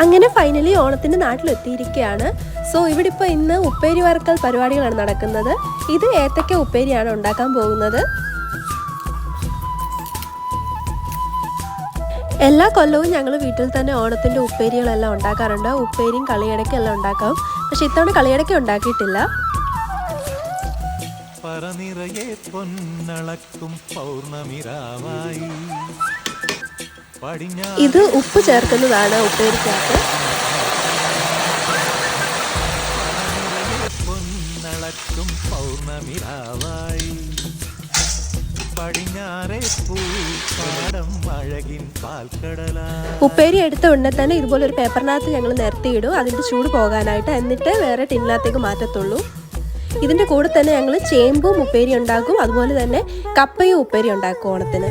അങ്ങനെ ഫൈനലി ഓണത്തിന് നാട്ടിലെത്തിയിരിക്കുകയാണ്. സോ ഇവിടെ ഇപ്പോൾ ഇന്ന് ഉപ്പേരി വറുക്കൽ പരിപാടികളാണ് നടക്കുന്നത്. ഇത് ഏത്തക്ക ഉപ്പേരിയാണ് ഉണ്ടാക്കാൻ പോകുന്നത്. എല്ലാ കൊല്ലവും ഞങ്ങൾ വീട്ടിൽ തന്നെ ഓണത്തിന്റെ ഉപ്പേരികളെല്ലാം ഉണ്ടാക്കാറുണ്ട്. ഉപ്പേരിയും കളിയടക്കും എല്ലാം ഉണ്ടാക്കാം. പക്ഷെ ഇത്തവണ കളിയടക്ക ഉണ്ടാക്കിയിട്ടില്ല. പറനിറയെ പൊന്നളക്കും പൗർണമിരാവായി. ഇത് ഉപ്പ് ചേർക്കുന്നതാണ് ഉപ്പേരിക്കകത്ത്. പൊന്നളക്കും പൗർണമിരാവായി പാൽക്കടലാ ഉപ്പേരി എടുത്ത ഉടനെ തന്നെ ഇതുപോലെ ഒരു പേപ്പറിനകത്ത് ഞങ്ങൾ നിരത്തിയിടും അതിന്റെ ചൂട് പോകാനായിട്ട് എന്നിട്ട് വേറെ ടിന്നിനകത്തേക്ക് മാറ്റത്തുള്ളൂ. ഇതിന്റെ കൂടെ തന്നെ ഞങ്ങൾ ചേമ്പും ഉപ്പേരി ഉണ്ടാക്കും. അതുപോലെ തന്നെ കപ്പയും ഉപ്പേരി ഉണ്ടാക്കും ഓണത്തിന്.